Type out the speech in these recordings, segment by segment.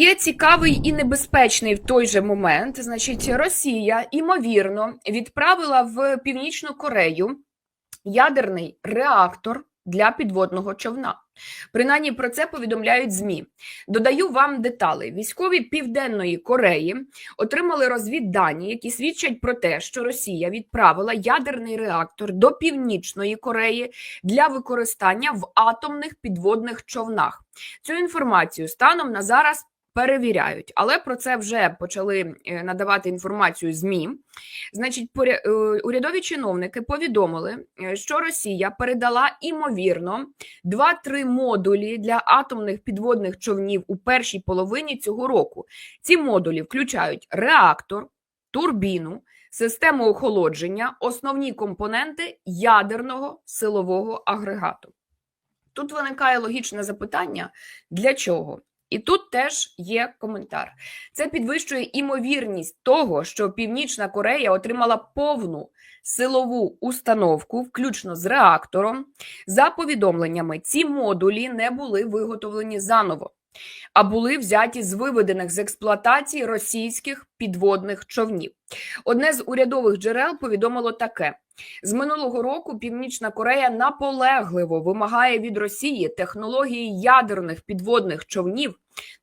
Є цікавий і небезпечний в той же момент. Значить, Росія імовірно відправила в Північну Корею ядерний реактор для підводного човна. Принаймні про це повідомляють ЗМІ. Додаю вам деталі. Військові Південної Кореї отримали розвіддані, які свідчать про те, що Росія відправила ядерний реактор до Північної Кореї для використання в атомних підводних човнах. Цю інформацію станом на зараз перевіряють, але про це вже почали е, надавати інформацію ЗМІ. Значить, е, урядові чиновники повідомили, е, що Росія передала імовірно 2-3 модулі для атомних підводних човнів у першій половині цього року. Ці модулі включають реактор, турбіну, систему охолодження, основні компоненти ядерного силового агрегату. Тут виникає логічне запитання: для чого? І тут теж є коментар. Це підвищує імовірність того, що Північна Корея отримала повну силову установку, включно з реактором. За повідомленнями, ці модулі не були виготовлені заново, а були взяті з виведених з експлуатації російських підводних човнів. Одне з урядових джерел повідомило таке: з минулого року Північна Корея наполегливо вимагає від Росії технології ядерних підводних човнів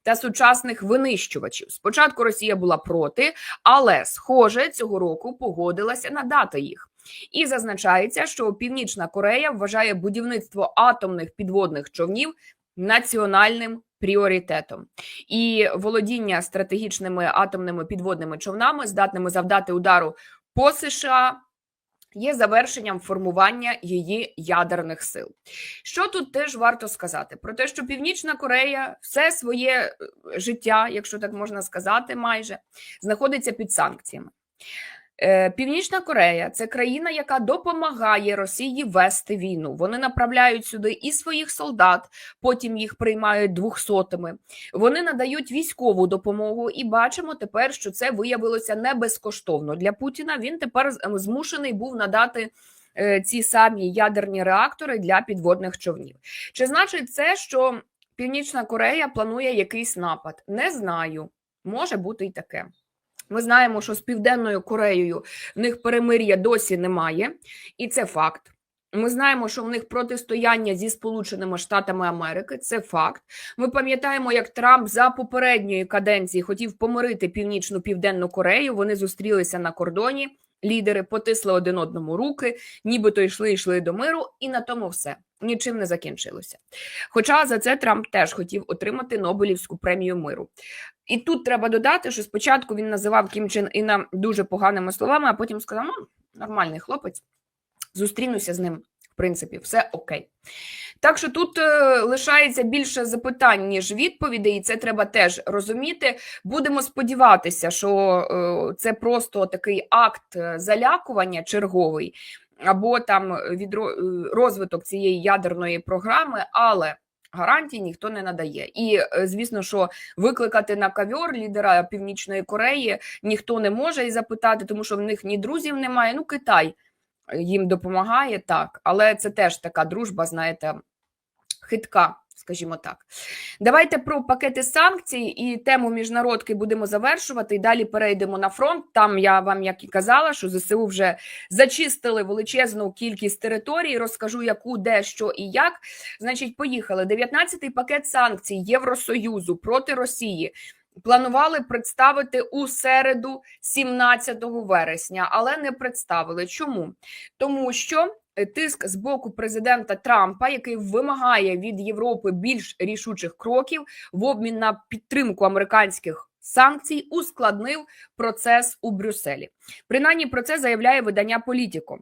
та сучасних винищувачів. Спочатку Росія була проти, але, схоже, цього року погодилася надати їх. І зазначається, що Північна Корея вважає будівництво атомних підводних човнів національним пріоритетом. І володіння стратегічними атомними підводними човнами, здатними завдати удару по США, є завершенням формування її ядерних сил. Що тут теж варто сказати? Про те, що Північна Корея все своє е, життя, якщо так можна сказати, майже знаходиться під санкціями. Е, Північна Корея це країна, яка допомагає Росії вести війну. Вони направляють сюди і своїх солдат, потім їх приймають двохсотими. Вони надають військову допомогу, і бачимо тепер, що це виявилося не безкоштовно для Путіна. Він тепер змушений був надати. е, Ці самі ядерні реактори для підводних човнів. Чи значить це, що Північна Корея планує якийсь напад? Не знаю. Може бути і таке. Ми знаємо, що з Південною Кореєю в них перемир'я досі немає, і це факт. Ми знаємо, що в них протистояння зі Сполученими Штатами Америки. Це факт. Ми пам'ятаємо, як Трамп за попередньої каденції хотів помирити північну південну Корею. Вони зустрілися на кордоні. Лідери потисли один одному руки, нібито йшли, йшли до миру, і на тому все нічим не закінчилося. Хоча за це Трамп теж хотів отримати Нобелівську премію миру. І тут треба додати, що спочатку він називав Кім Чен Іна дуже поганими словами, а потім сказав: ну, нормальний хлопець, зустрінуся з ним. В принципі, все окей. Так що тут е, лишається більше запитань, ніж відповідей, і це треба теж розуміти. Будемо сподіватися, що е, це просто такий акт е, залякування черговий, або там відро... е, розвиток цієї ядерної програми, але гарантій ніхто не надає. І е, звісно, що викликати на кавьор лідера Північної Кореї ніхто не може і запитати, тому що в них ні друзів немає. Ну, Китай їм допомагає так, але це теж така дружба, знаєте, хитка. Скажімо так, давайте про пакети санкцій і тему міжнародки будемо завершувати. І далі перейдемо на фронт. Там я вам як і казала, що ЗСУ вже зачистили величезну кількість територій. Розкажу, яку, де, що і як. Значить, поїхали. 19-й пакет санкцій Євросоюзу проти Росії. Планували представити у середу, 17 вересня, але не представили. Чому? Тому що тиск з боку президента Трампа, який вимагає від Європи більш рішучих кроків в обмін на підтримку американських санкцій, ускладнив процес у Брюсселі. Принаймні про це заявляє видання Політіко.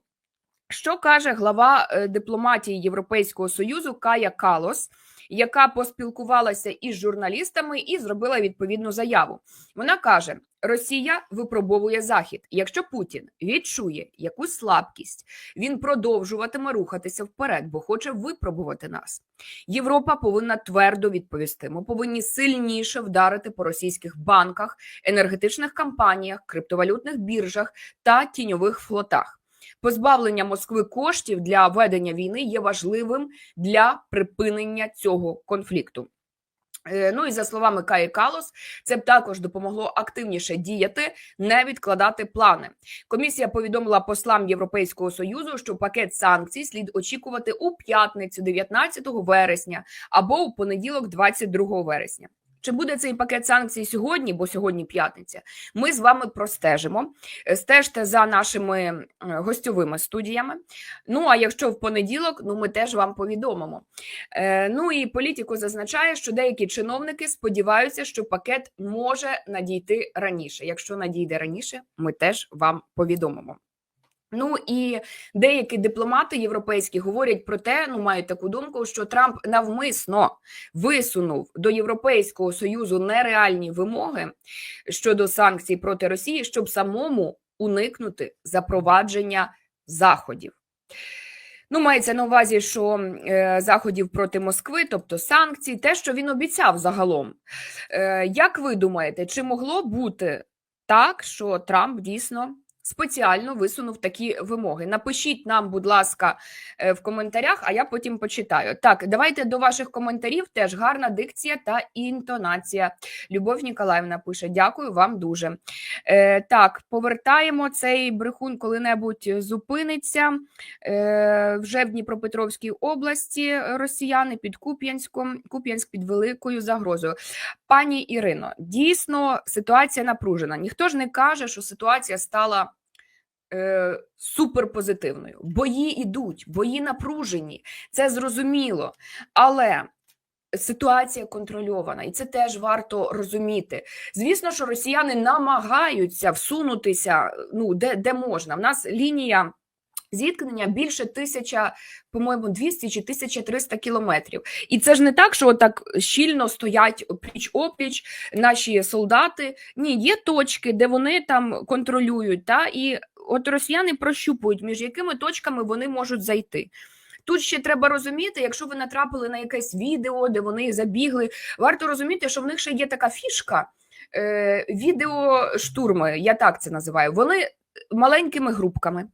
Що каже глава е, дипломатії Європейського союзу Кая Калос, яка поспілкувалася із журналістами і зробила відповідну заяву? Вона каже: Росія випробовує Захід. Якщо Путін відчує якусь слабкість, він продовжуватиме рухатися вперед, бо хоче випробувати нас. Європа повинна твердо відповісти. Ми повинні сильніше вдарити по російських банках, енергетичних компаніях, криптовалютних біржах та тіньових флотах. Позбавлення Москви коштів для ведення війни є важливим для припинення цього конфлікту. Е, Ну і за словами Каї Калос, це б також допомогло активніше діяти, не відкладати плани. Комісія повідомила послам Європейського союзу, що пакет санкцій слід очікувати у п'ятницю, 19 вересня, або у понеділок, 22 вересня. Чи буде цей пакет санкцій сьогодні, бо сьогодні п'ятниця? Ми з вами простежимо. Е, Стежте за нашими е, гостьовими студіями. Ну а якщо в понеділок, ну ми теж вам повідомимо. Е, Ну і політико зазначає, що деякі чиновники сподіваються, що пакет може надійти раніше. Якщо надійде раніше, ми теж вам повідомимо. Ну і деякі дипломати європейські говорять про те, ну мають таку думку, що Трамп навмисно висунув до Європейського союзу нереальні вимоги щодо санкцій проти Росії, щоб самому уникнути запровадження заходів. Ну, мається на увазі, що е, заходів проти Москви, тобто санкцій, те, що він обіцяв загалом. Е, як ви думаєте, чи могло бути так, що Трамп дійсно спеціально висунув такі вимоги? Напишіть нам, будь ласка, е, в коментарях, а я потім почитаю. Так, давайте до ваших коментарів теж гарна дикція та інтонація. Любов Ніколаївна пише: Дякую вам дуже. Е, так, повертаємо цей брехун коли-небудь зупиниться. Е, вже в Дніпропетровській області росіяни під Куп'янськом, Куп'янськ під великою загрозою. Пані Ірино, дійсно ситуація напружена. Ніхто ж не каже, що ситуація стала е, суперпозитивною. Бої ідуть, бої напружені, це зрозуміло. Але ситуація контрольована, і це теж варто розуміти. Звісно, що росіяни намагаються всунутися ну, де, де можна. В нас лінія. Зіткнення більше тисяча, по-моєму, 200 чи 1300 кілометрів. І це ж не так, що так щільно стоять пліч опліч наші солдати. Ні, є точки, де вони там контролюють. Та і от росіяни прощупують, між якими точками вони можуть зайти. Тут ще треба розуміти, якщо ви натрапили на якесь відео, де вони забігли, варто розуміти, що в них ще є така фішка е, відеоштурми, я так це називаю. Вони маленькими групками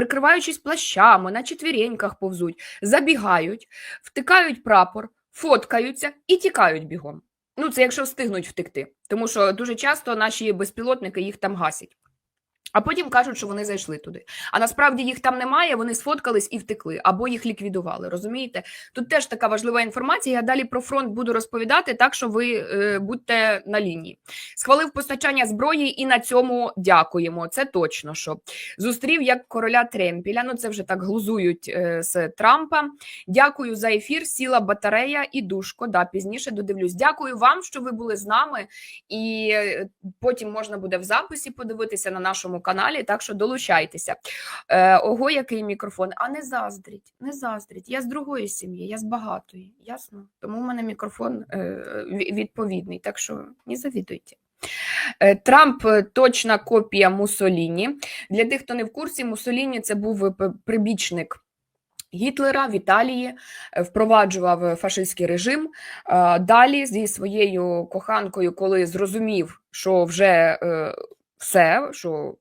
прикриваючись плащами, на четвіреньках повзуть, забігають, втикають прапор, фоткаються і тікають бігом. Ну, це якщо встигнуть втекти, тому що дуже часто наші безпілотники їх там гасять. А потім кажуть, що вони зайшли туди. А насправді їх там немає, вони сфоткались і втекли, або їх ліквідували. Розумієте? Тут теж така важлива інформація. Я далі про фронт буду розповідати, так що ви е, будьте на лінії. Схвалив постачання зброї, і на цьому дякуємо. Це точно що зустрів як короля Тремпіля. Ну це вже так глузують е, з Трампа. Дякую за ефір. Сіла батарея і душко. Да, пізніше додивлюсь. Дякую вам, що ви були з нами, і е, потім можна буде в записі подивитися на нашому каналі. Так що долучайтеся. Е, Ого, який мікрофон. А не заздріть, не заздріть. Я з другої сім'ї, я з багатої. Ясно? Тому в мене мікрофон е, відповідний. Так що не завідуйте. Е, Трамп е, точна копія Муссоліні. Для тих, хто не в курсі, Муссоліні це був е, прибічник Гітлера в Італії, впроваджував фашистський режим. Далі зі своєю коханкою, коли зрозумів, що вже все, що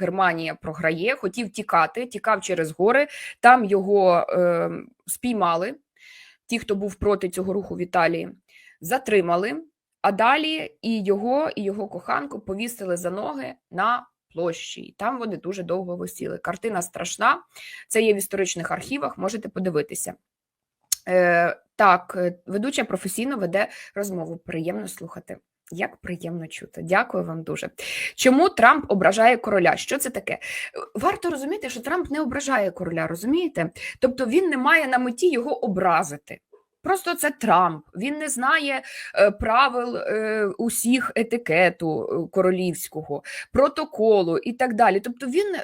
Германія програє, хотів тікати, тікав через гори. Там його е, спіймали. Ті, хто був проти цього руху в Італії, затримали. А далі і його, і його коханку повісили за ноги на площі. І там вони дуже довго висіли. Картина страшна. Це є в історичних архівах, можете подивитися. Е, так, е, ведуча професійно веде розмову. Приємно слухати. Як приємно чути. Дякую вам дуже. Чому Трамп ображає короля? Що це таке? Варто розуміти, що Трамп не ображає короля, розумієте? Тобто він не має на меті його образити. Просто це Трамп. Він не знає е, правил е, усіх етикету е, королівського, протоколу і так далі. Тобто він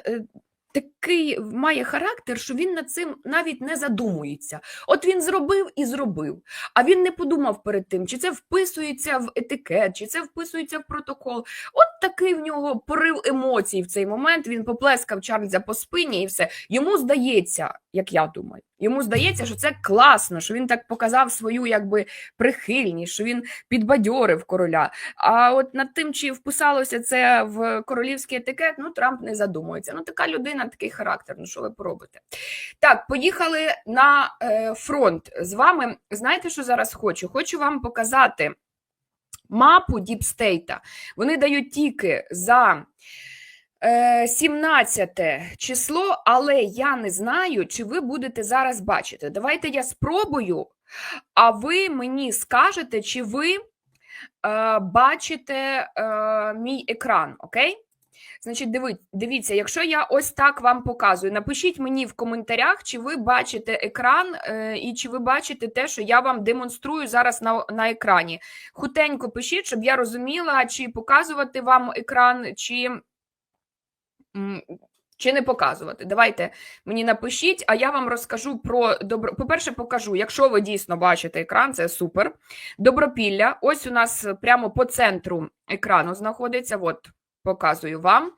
такий має характер, що він над цим навіть не задумується. От він зробив і зробив. А він не подумав перед тим, чи це вписується в етикет, чи це вписується в протокол. От такий в нього порив емоцій в цей момент. Він поплескав Чарльза по спині і все. Йому здається, як я думаю, йому здається, що це класно, що він так показав свою якби прихильність, що він підбадьорив короля. А от над тим, чи вписалося це в королівський етикет, ну Трамп не задумується. Ну, така людина, такий характер. Ну що ви поробите? Так, поїхали на е, фронт з вами. Знаєте, що зараз хочу? Хочу вам показати мапу Діпстейта. Вони дають тільки за. е, 17 число, але я не знаю, чи ви будете зараз бачити. Давайте я спробую, а ви мені скажете, чи ви е, бачите е, мій екран, окей? Значить, диви, дивіться, якщо я ось так вам показую, напишіть мені в коментарях, чи ви бачите екран е, і чи ви бачите те, що я вам демонструю зараз на, на екрані. Хутенько пишіть, щоб я розуміла, чи показувати вам екран, чи, чи не показувати. Давайте мені напишіть, а я вам розкажу про добро. По-перше, покажу, якщо ви дійсно бачите екран, це супер. Добропілля. Ось у нас прямо по центру екрану знаходиться. От показую вам.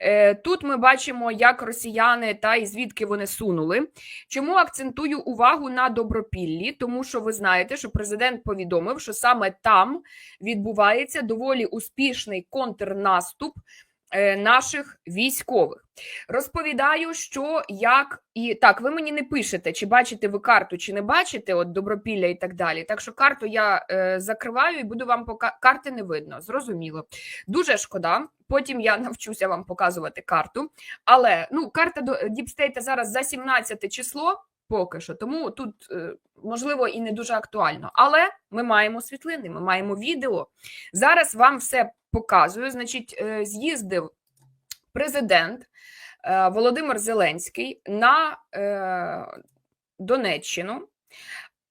Е, Тут ми бачимо, як росіяни та і звідки вони сунули. Чому акцентую увагу на добропіллі? Тому що ви знаєте, що президент повідомив, що саме там відбувається доволі успішний контрнаступ е, наших військових. Розповідаю, що як і так, ви мені не пишете, чи бачите ви карту, чи не бачите, от добропілля і так далі. Так що карту я е, закриваю і буду вам пока карти не видно. Зрозуміло. Дуже шкода. Потім я навчуся вам показувати карту. Але ну, карта до Діпстейта зараз за 17 число. Поки що, тому тут е, можливо і не дуже актуально. Але ми маємо світлини, ми маємо відео. Зараз вам все показую. Значить, е, з'їздив президент е, Володимир Зеленський на Донеччину.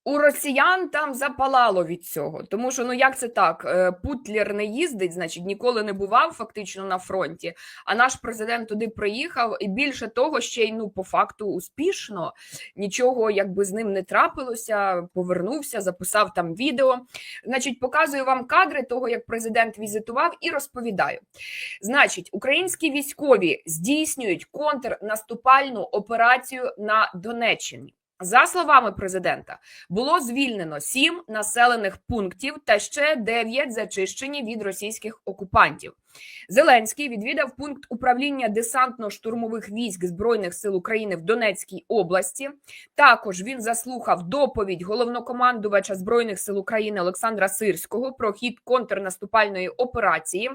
У росіян там запалало від цього, тому що ну як це так? Е, Путлер не їздить, значить ніколи не бував фактично на фронті. А наш президент туди приїхав, і більше того, ще й ну по факту успішно нічого якби з ним не трапилося. Повернувся, записав там відео. Значить, показую вам кадри того, як президент візитував, і розповідаю. Значить, українські військові здійснюють контрнаступальну операцію на Донеччині. За словами президента, було звільнено сім населених пунктів та ще дев'ять зачищені від російських окупантів. Зеленський відвідав пункт управління десантно-штурмових військ збройних сил України в Донецькій області. Також він заслухав доповідь головнокомандувача збройних сил України Олександра Сирського про хід контрнаступальної операції.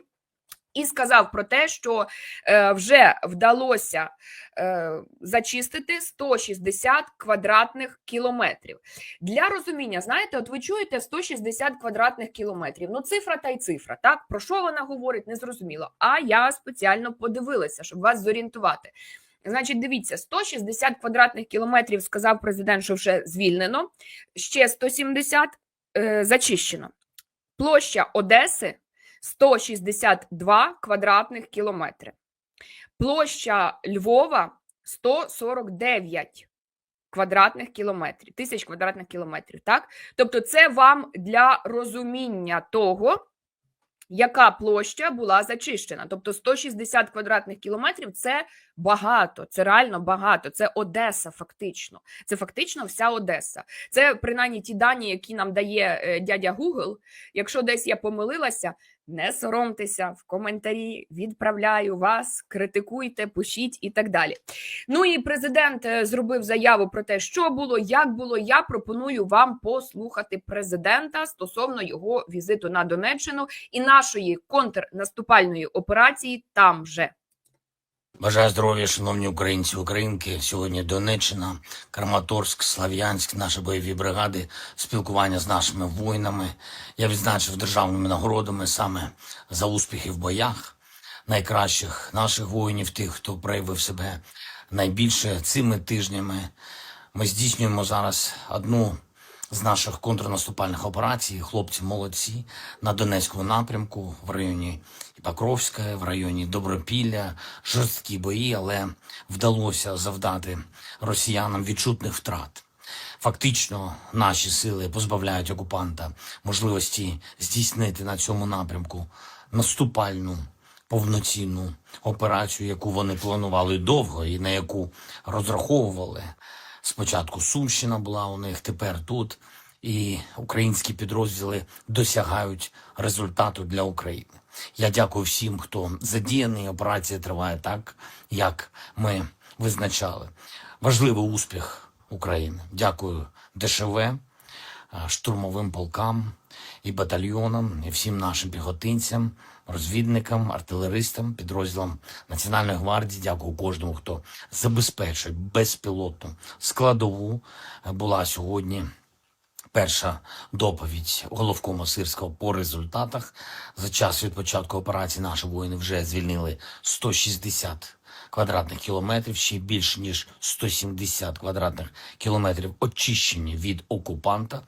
І сказав про те, що е, вже вдалося е, зачистити 160 квадратних кілометрів. Для розуміння, знаєте, от ви чуєте 160 квадратних кілометрів. Ну, цифра та й цифра. Так про що вона говорить, не зрозуміло. А я спеціально подивилася, щоб вас зорієнтувати. Значить, дивіться, 160 квадратних кілометрів сказав президент, що вже звільнено. Ще 170 е, зачищено. Площа Одеси 162 квадратних кілометри. Площа Львова 149 квадратних кілометрів, тисяч квадратних кілометрів. Так? Тобто, це вам для розуміння того, яка площа була зачищена. Тобто 160 квадратних кілометрів це багато, це реально багато. Це Одеса, фактично. Це фактично вся Одеса. Це принаймні ті дані, які нам дає е, дядя Google. Якщо десь я помилилася, не соромтеся в коментарі, відправляю вас, критикуйте, пишіть і так далі. Ну і президент е, зробив заяву про те, що було, як було. Я пропоную вам послухати президента стосовно його візиту на Донеччину і нашої контрнаступальної операції там же. Бажаю здоров'я, шановні українці, українки. Сьогодні Донеччина, Краматорськ, Слав'янськ, наші бойові бригади, спілкування з нашими воїнами. Я відзначив державними нагородами саме за успіхи в боях найкращих наших воїнів, тих, хто проявив себе найбільше цими тижнями. Ми здійснюємо зараз одну з наших контрнаступальних операцій. Хлопці молодці на Донецькому напрямку в районі Покровська, в районі Добропілля, жорсткі бої, але вдалося завдати росіянам відчутних втрат. Фактично, наші сили позбавляють окупанта можливості здійснити на цьому напрямку наступальну повноцінну операцію, яку вони планували довго і на яку розраховували. Спочатку Сумщина була у них, тепер тут. І українські підрозділи досягають результату для України. Я дякую всім, хто задіяний. Операція триває так, як ми визначали. Важливий успіх України. Дякую ДШВ, е, штурмовим полкам і батальйонам, і всім нашим піхотинцям, розвідникам, артилеристам, підрозділам Національної гвардії. Дякую кожному, хто забезпечує безпілотну складову. Була сьогодні перша доповідь головкома Сирського по результатах. За час від початку операції наші воїни вже звільнили 160 квадратних кілометрів, ще більше ніж 170 квадратних кілометрів очищені від окупанта.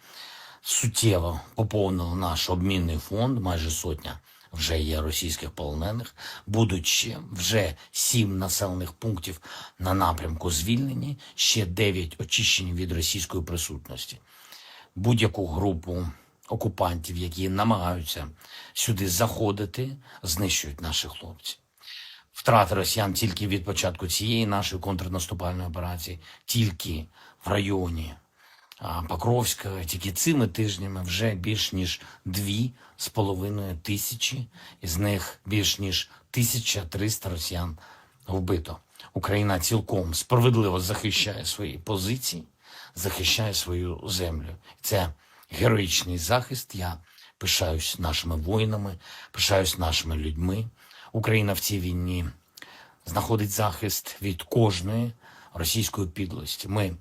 Суттєво поповнили наш обмінний фонд, майже сотня вже є російських полонених. Будуть ще вже сім населених пунктів на напрямку звільнені, ще дев'ять очищені від російської присутності будь-яку групу окупантів, які намагаються сюди заходити, знищують наші хлопці. Втрати росіян тільки від початку цієї нашої контрнаступальної операції, тільки в районі Покровська, тільки цими тижнями вже більш ніж дві з половиною тисячі, із них більш ніж 1300 росіян вбито. Україна цілком справедливо захищає свої позиції, захищає свою землю. Це героїчний захист. Я пишаюсь нашими воїнами, пишаюсь нашими людьми. Україна в цій війні знаходить захист від кожної російської підлості. Ми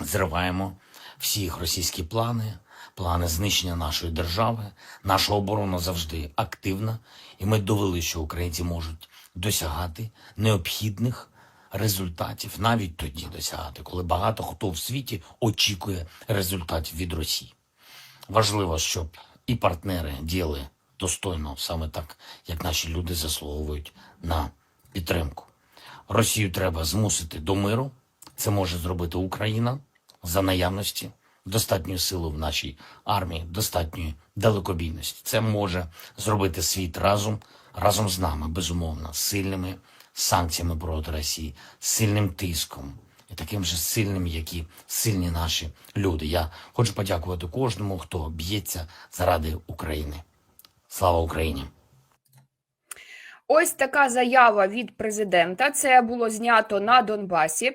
зриваємо всі їх російські плани, плани знищення нашої держави. Наша оборона завжди активна, і ми довели, що українці можуть досягати необхідних результатів, навіть тоді досягати, коли багато хто в світі очікує результатів від Росії. Важливо, щоб і партнери діяли достойно, саме так, як наші люди заслуговують на підтримку. Росію треба змусити до миру. Це може зробити Україна за наявності достатньої сили в нашій армії, достатньої далекобійності. Це може зробити світ разом, разом з нами, безумовно, сильними санкціями проти Росії, сильним тиском і таким же сильним, як і сильні наші люди. Я хочу подякувати кожному, хто б'ється заради України. Слава Україні! Ось така заява від президента. Це було знято на Донбасі.